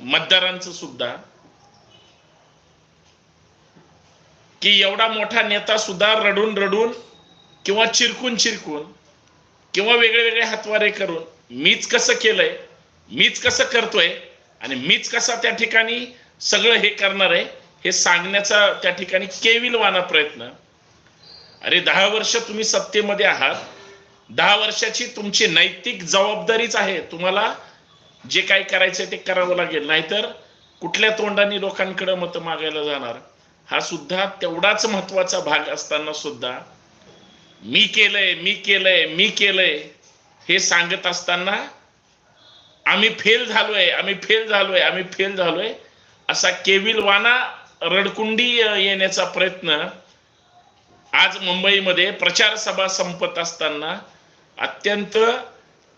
मतदारांचं सुद्धा. की एवढा मोठा नेता सुद्धा रडून रडून किंवा चिरकून चिरकून किंवा वेगळे वेगळे हातवारे करून मीच कसं केलंय मीच कसं करतोय आणि मीच कसा त्या ठिकाणी सगळं हे करणार आहे हे सांगण्याचा त्या ठिकाणी केविलवाना प्रयत्न. अरे दहा वर्ष तुम्ही सत्तेमध्ये आहात दहा वर्षाची तुमची नैतिक जबाबदारीच आहे. तुम्हाला जे काही करायचं ते करावं लागेल. नाहीतर कुठल्या तोंडाने लोकांकडे मत मागायला जाणार? हा सुद्धा तेवढाच महत्त्वाचा भाग असताना सुद्धा मी केलंय मी केलंय मी केलंय हे सांगत असताना आम्ही फेल झालोय आम्ही फेल झालोय आम्ही फेल झालोय असा केविलवाना रडकुंडी येण्याचा प्रयत्न आज मुंबईमध्ये प्रचार सभा संपत असताना अत्यंत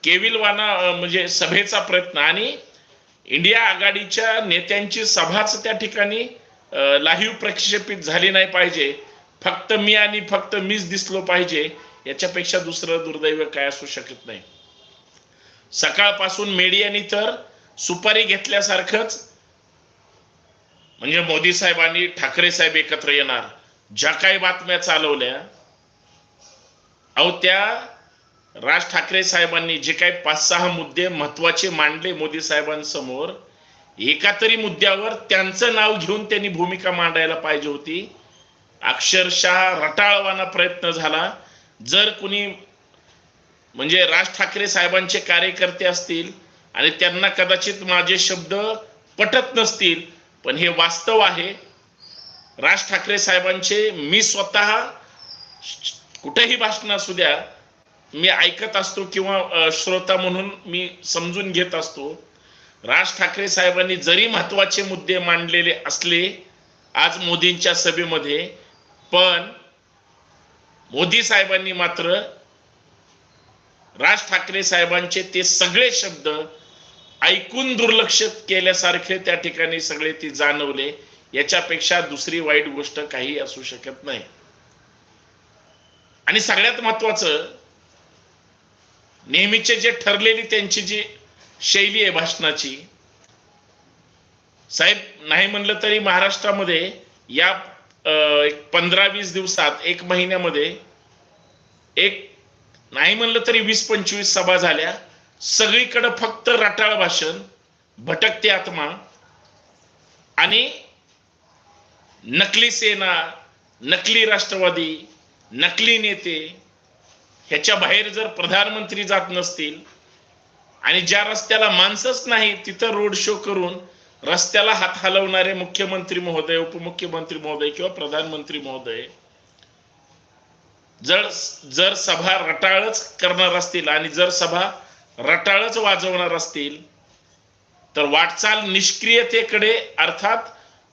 केविलवाना म्हणजे सभेचा प्रयत्न आणि इंडिया आघाडीच्या नेत्यांची सभाच त्या ठिकाणी लाईव्ह प्रक्षेपित झाली नाही पाहिजे. फक्त मी आणि फक्त मीच दिसलो पाहिजे याच्यापेक्षा दुसरं दुर्दैव काय असू शकत नाही. सकाळपासून मीडियानी तर सुपारी घेतल्यासारखंच म्हणजे मोदी साहेबांनी ठाकरे साहेब एकत्र येणार. ज्या काही बातम्या चालवल्या अहो त्या राज ठाकरे साहेबांनी जे काही पाच सहा मुद्दे महत्त्वाचे मांडले मोदी साहेबांसमोर एका तरी मुद्द्यावर त्यांचं नाव घेऊन त्यांनी भूमिका मांडायला पाहिजे होती. अक्षरशः रटाळवाना प्रयत्न झाला. जर कुणी म्हणजे राज ठाकरे साहेबांचे कार्यकर्ते असतील आणि त्यांना कदाचित माझे शब्द पटत नसतील पण हे वास्तव आहे. राज ठाकरे साहेबांचे मी स्वतः कुठेही भाषण असू द्या मी ऐकत असतो किंवा श्रोता म्हणून मी समजून घेत असतो. राज ठाकरे साहेबांनी जरी महत्त्वाचे मुद्दे मांडलेले असले आज मोदींच्या सभेमध्ये पण मोदी साहेबांनी मात्र राज ठाकरे साहेबांचे ते सगळे शब्द ऐकून दुर्लक्ष केल्यासारखे त्या ठिकाणी सगळे ते जाणवले. याच्यापेक्षा दुसरी वाईट गोष्ट काही असू शकत नाही. आणि सगळ्यात महत्वाचं नेहमीचे जे ठरलेली त्यांची जी शैली आहे भाषणाची साहेब नाही म्हणलं तरी महाराष्ट्रामध्ये या एक पंधरा वीस दिवसात एक महिन्यामध्ये एक नाही म्हणलं तरी वीस पंचवीस सभा झाल्या. सगळीकडे फक्त रटाळ भाषण भटकते आत्मा आणि नकली सेना नकली राष्ट्रवादी नकली नेते ह्याच्या बाहेर जर प्रधानमंत्री जात नसतील आणि ज्या रस्त्याला माणसंच नाही तिथं रोड शो करून रस्त्याला हात हलवणारे मुख्यमंत्री महोदय उपमुख्यमंत्री महोदय किंवा प्रधानमंत्री महोदय जर जर सभा रटाळच करणार असतील आणि जर सभा रटाळच वाजवणार असतील तर वाटचाल निष्क्रियतेकडे अर्थात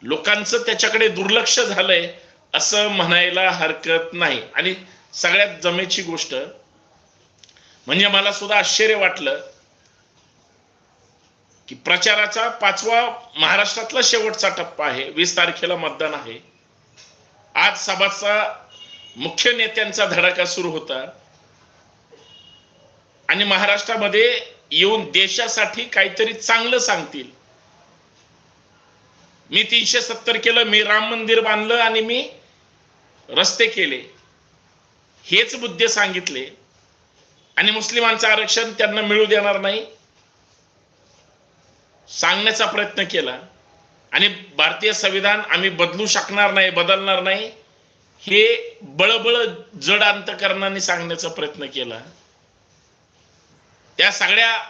लोकांचं त्याच्याकडे दुर्लक्ष झालंय असं म्हणायला हरकत नाही. आणि सगळ्यात जमेची गोष्ट म्हणजे मला सुद्धा आश्चर्य वाटलं की प्रचाराचा पाचवा महाराष्ट्रातला शेवटचा टप्पा आहे. वीस तारखेला मतदान आहे. आज सभाचा मुख्य नेत्यांचा धडाका सुरू होता. आणि महाराष्ट्रामध्ये येऊन देशासाठी काहीतरी चांगलं सांगतील. मी तीनशे सत्तर केलं मी राम मंदिर बांधलं आणि मी रस्ते केले. हेच मुद्दे सांगितले. आणि मुस्लिमांचं आरक्षण त्यांना मिळू देणार नाही. सांगण्याचा प्रयत्न केला. आणि भारतीय संविधान आम्ही बदलू शकणार नाही बदलणार नाही हे बळबळ जड अंतकरणाने सांगण्याचा प्रयत्न केला. त्या सगळ्या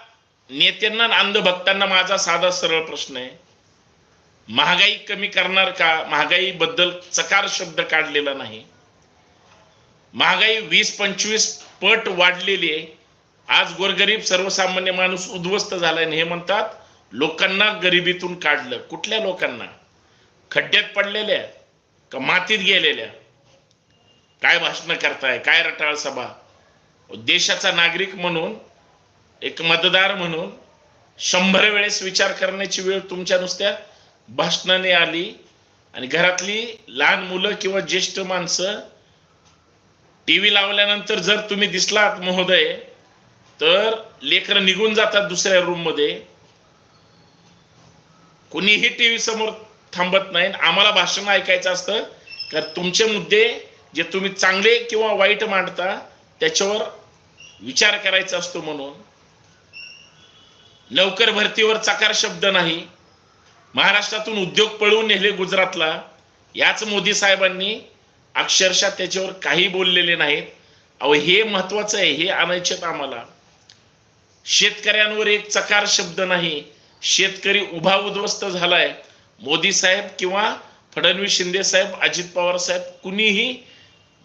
नेत्यांना अंधभक्तांना माझा साधा सरळ प्रश्न आहे. महागाई कमी करणार का? महागाई बद्दल चकार शब्द काढलेला नाही. महागाई वीस पंचवीस पट वाढलेली आहे. आज गोरगरीब सर्वसामान्य माणूस उद्ध्वस्त झालाय आणि हे म्हणतात लोकांना गरिबीतून काढलं. कुठल्या लोकांना? खड्ड्यात पडलेल्या का मातीत गेलेल्या? काय भाषण करताय? काय रटाळ सभा? देशाचा नागरिक म्हणून एक मतदार म्हणून शंभर वेळेस विचार करण्याची वेळ तुमच्या नुसत्या भाषणाने आली आणि घरातली लहान मुलं किंवा ज्येष्ठ माणसं टीव्ही लावल्यानंतर जर तुम्ही दिसलात महोदय तर लेकर निघून जातात दुसऱ्या रूममध्ये. कुणीही टीव्ही समोर थांबत नाही आम्हाला भाषण ऐकायचं असतं. तर तुमचे मुद्दे जे तुम्ही चांगले किंवा वाईट मांडता त्याच्यावर विचार करायचा असतो म्हणून. लवकर भरतीवर चकार शब्द नाही. महाराष्ट्रातून उद्योग पळवून नेले गुजरातला. याच मोदी साहेबांनी अक्षरशः त्याच्यावर काही बोललेले नाहीत. अहो हे महत्वाचं आहे हे आणायचेत आम्हाला. शेतकऱ्यांवर एक चकार शब्द नाही. शेतकरी उभा उद्ध्वस्त झालाय. मोदी साहेब किंवा फडणवीस शिंदे साहेब अजित पवार साहेब कुणीही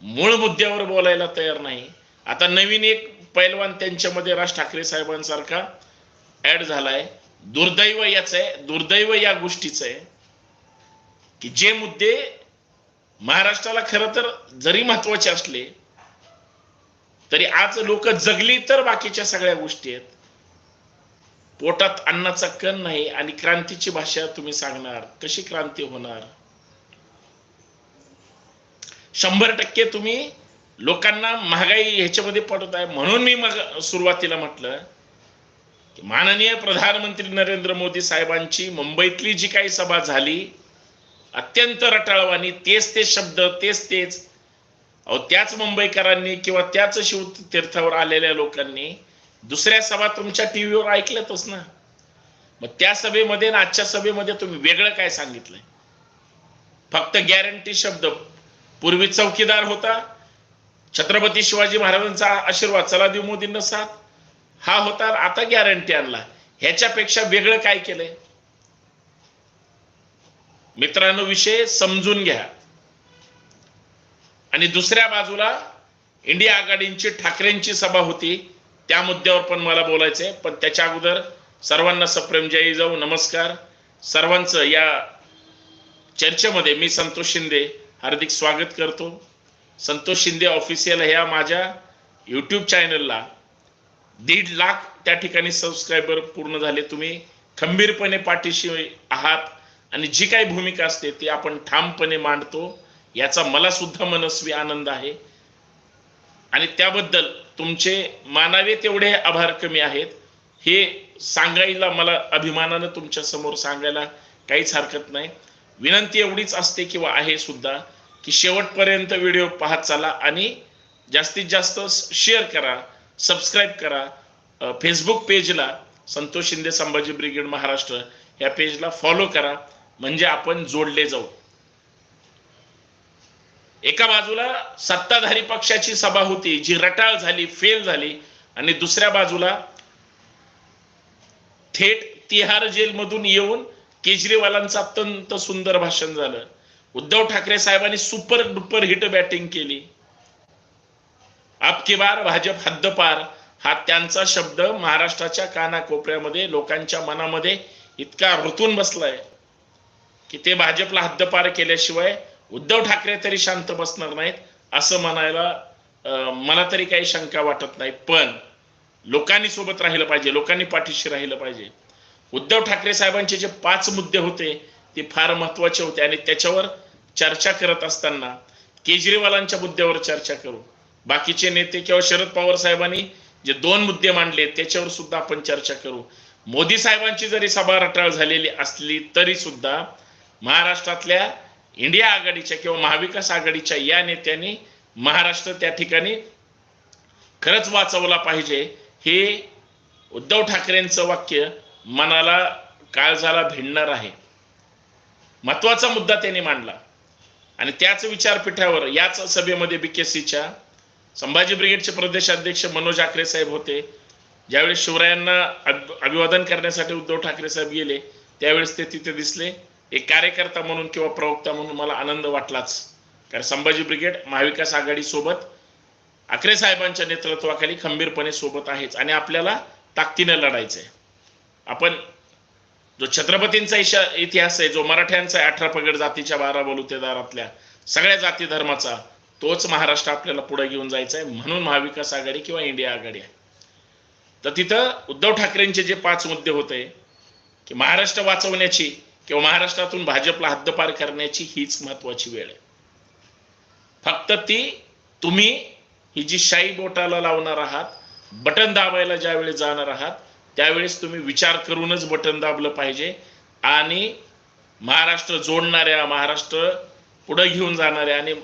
मूळ मुद्द्यावर बोलायला तयार नाही. आता नवीन एक पैलवान त्यांच्यामध्ये राज ठाकरे साहेबांसारखा ऍड झालाय. दुर्दैव याच आहे. दुर्दैव या गोष्टीचं आहे. की जे मुद्दे महाराष्ट्राला खरं तर जरी महत्त्वाचे असले तरी आज लोक जगली तर बाकीच्या सगळ्या गोष्टी आहेत. पोटात अन्नाचा कण नाही आणि क्रांतीची भाषा तुम्ही सांगणार कशी क्रांती होणार? शंभर टक्के तुम्ही लोकांना महागाई ह्याच्यामध्ये पडत आहे म्हणून मी मग सुरुवातीला म्हटलं की माननीय प्रधानमंत्री नरेंद्र मोदी साहेबांची मुंबईतली जी काही सभा झाली अत्यंत रटाळवाणी तेच ते शब्द तेच तेच. अहो त्याच मुंबईकरांनी किंवा त्याच शिवतीर्थावर आलेल्या लोकांनी दुसऱ्या सभा तुमच्या टीव्हीवर ऐकल्यातच ना. मग त्या सभेमध्ये आणि आजच्या सभेमध्ये तुम्ही वेगळं काय सांगितलंय? फक्त गॅरंटी शब्द. पूर्वी चौकीदार होता. छत्रपती शिवाजी महाराजांचा आशीर्वाद चला देऊ मोदींना साथ. हा होता आता गॅरंटी आणला. ह्याच्यापेक्षा वेगळं काय केलंय? मित्रांनो विषय समजून घ्या. आणि दुसऱ्या बाजूला इंडिया आघाडींची ठाकरेंची सभा होती. त्या मुद्द्यावर पण मला बोलायचंय. पण त्याच्या अगोदर सर्वांना सप्रेम जय जाऊ नमस्कार. सर्वांचं या चर्चेमध्ये मी संतोष शिंदे हार्दिक स्वागत करतो. संतोष शिंदे ऑफिशियल ह्या माझ्या यूट्यूब चॅनलला दीड लाख त्या ठिकाणी सबस्क्रायबर पूर्ण झाले. तुम्ही खंबीरपणे पाठीशी आहात. आणि जी काही भूमिका असते ती आपण ठामपणे मांडतो याचा मला सुद्धा मनस्वी आनंद आहे. आणि त्याबद्दल तुमचे मानावे तेवढे आभार कमी आहेत. हे सांगायला मला अभिमानानं तुमच्यासमोर सांगायला काहीच हरकत नाही. विनंती एवढीच असते किंवा आहे सुद्धा की शेवटपर्यंत व्हिडिओ पाहत चाला आणि जास्तीत जास्त शेअर करा सबस्क्राईब करा. फेसबुक पेजला संतोष शिंदे संभाजी ब्रिगेड महाराष्ट्र या पेजला फॉलो करा. म्हणजे आपण जोडले जाऊ. एका बाजूला सत्ताधारी पक्षाची सभा होती जी रटाळ झाली फेल झाली आणि दुसऱ्या बाजूला थेट तिहार जेलमधून येऊन केजरीवालांचं अत्यंत सुंदर भाषण झालं. उद्धव ठाकरे साहेबांनी सुपर डुपर हिट बॅटिंग केली. आपकी बार भाजप हद्दपार हा त्यांचा शब्द महाराष्ट्राच्या कानाकोपऱ्यामध्ये लोकांच्या मनामध्ये इतका रुतून बसलाय. की ते भाजपला हद्दपार केल्याशिवाय उद्धव ठाकरे तरी शांत बसणार नाहीत असं म्हणायला मला तरी काही शंका वाटत नाही. पण लोकांनी सोबत राहिलं पाहिजे लोकांनी पाठीशी राहिलं पाहिजे. उद्धव ठाकरे साहेबांचे जे पाच मुद्दे होते ते फार महत्त्वाचे होते. आणि त्याच्यावर चर्चा करत असताना केजरीवालांच्या मुद्द्यावर चर्चा करू. बाकीचे नेते किंवा शरद पवार साहेबांनी जे दोन मुद्दे मांडले त्याच्यावर सुद्धा आपण चर्चा करू. मोदी साहेबांची जरी सभा रटाळ झालेली असली तरी सुद्धा महाराष्ट्रातल्या इंडिया आघाडीच्या किंवा महाविकास आघाडीच्या या नेत्यांनी महाराष्ट्र त्या ठिकाणी खरंच वाचवला पाहिजे हे उद्धव ठाकरेंचं वाक्य मनाला काळजाला भिडणार आहे. महत्त्वाचा मुद्दा त्यांनी मांडला. आणि त्याच विचारपीठावर याच सभेमध्ये बीकेसीच्या संभाजी ब्रिगेडचे प्रदेशाध्यक्ष मनोज आखरे साहेब होते. ज्यावेळेस शिवरायांना अभिवादन करण्यासाठी उद्धव ठाकरे साहेब गेले त्यावेळेस ते तिथे दिसले. एक कार्यकर्ता म्हणून किंवा प्रवक्ता म्हणून मला आनंद वाटलाच. कारण संभाजी ब्रिगेड महाविकास आघाडी सोबत आखरे साहेबांच्या नेतृत्वाखाली खंबीरपणे सोबत आहेच आणि आपल्याला ताकदीनं लढायचंय. आपण जो छत्रपतींचा इशा इतिहास आहे जो मराठ्यांचा आहे अठरा पगड जातीच्या बारा बलुतेदारातल्या सगळ्या जाती धर्माचा तोच महाराष्ट्र आपल्याला पुढे घेऊन जायचा आहे म्हणून महाविकास आघाडी किंवा इंडिया आघाडी आहे. तर तिथं उद्धव ठाकरेंचे जे पाच मुद्दे होते की महाराष्ट्र वाचवण्याची किंवा महाराष्ट्रातून भाजपला हद्दपार करण्याची हीच महत्वाची वेळ आहे. फक्त ती तुम्ही ही जी शाई बोटाला लावणार आहात बटन दाबायला ज्यावेळी जाणार आहात त्यावेळेस तुम्ही विचार करूनच बटन दाबलं पाहिजे आणि महाराष्ट्र जोडणाऱ्या महाराष्ट्र पुढे घेऊन जाणाऱ्या आणि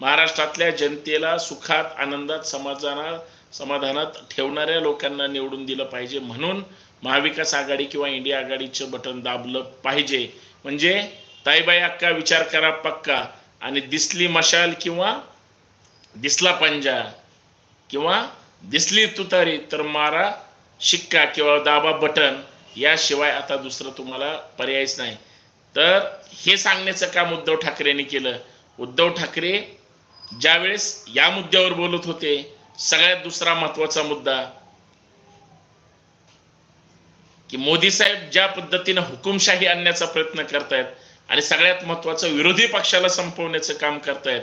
महाराष्ट्रातल्या जनतेला सुखात आनंदात समाधानात समाधानात ठेवणाऱ्या लोकांना निवडून दिलं पाहिजे म्हणून महाविकास आघाडी किंवा इंडिया आघाडीचं बटन दाबलं पाहिजे. म्हणजे ताईबाई अक्का विचार करा पक्का. आणि दिसली मशाल किंवा दिसला पंजा किंवा दिसली तुतारी तर मारा शिक्का किंवा दाबा बटन. याशिवाय आता दुसरं तुम्हाला पर्यायच नाही. तर हे सांगण्याचं काम उद्धव ठाकरेंनी केलं. उद्धव ठाकरे ज्यावेळेस या मुद्द्यावर बोलत होते सगळ्यात दुसरा महत्त्वाचा मुद्दा की मोदी साहेब ज्या पद्धतीनं हुकुमशाही आणण्याचा प्रयत्न करतायत आणि सगळ्यात महत्वाचं विरोधी पक्षाला संपवण्याचं काम करतायत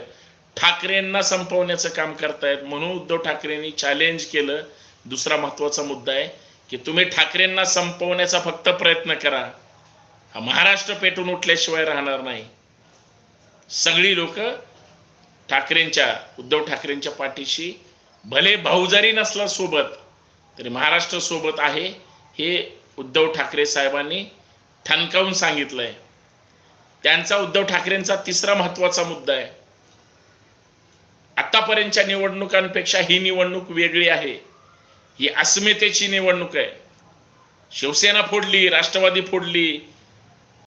ठाकरेंना संपवण्याचं काम करतायत म्हणून उद्धव ठाकरेंनी चॅलेंज केलं. दुसरा महत्त्वाचा मुद्दा आहे की तुम्ही ठाकरेंना संपवण्याचा फक्त प्रयत्न करा. हा महाराष्ट्र पेटून उठल्याशिवाय राहणार नाही. सगळी लोक ठाकरेंच्या उद्धव ठाकरेंच्या पाठीशी भले भाऊ जरी नसला सोबत तरी महाराष्ट्र सोबत आहे. हे उद्धव ठाकरे साहेबांनी ठणकावून सांगितलंय. त्यांचा उद्धव ठाकरेंचा तिसरा महत्त्वाचा मुद्दा आहे. आतापर्यंतच्या निवडणुकांपेक्षा ही निवडणूक वेगळी आहे. ही अस्मितेची निवडणूक आहे. शिवसेना फोडली राष्ट्रवादी फोडली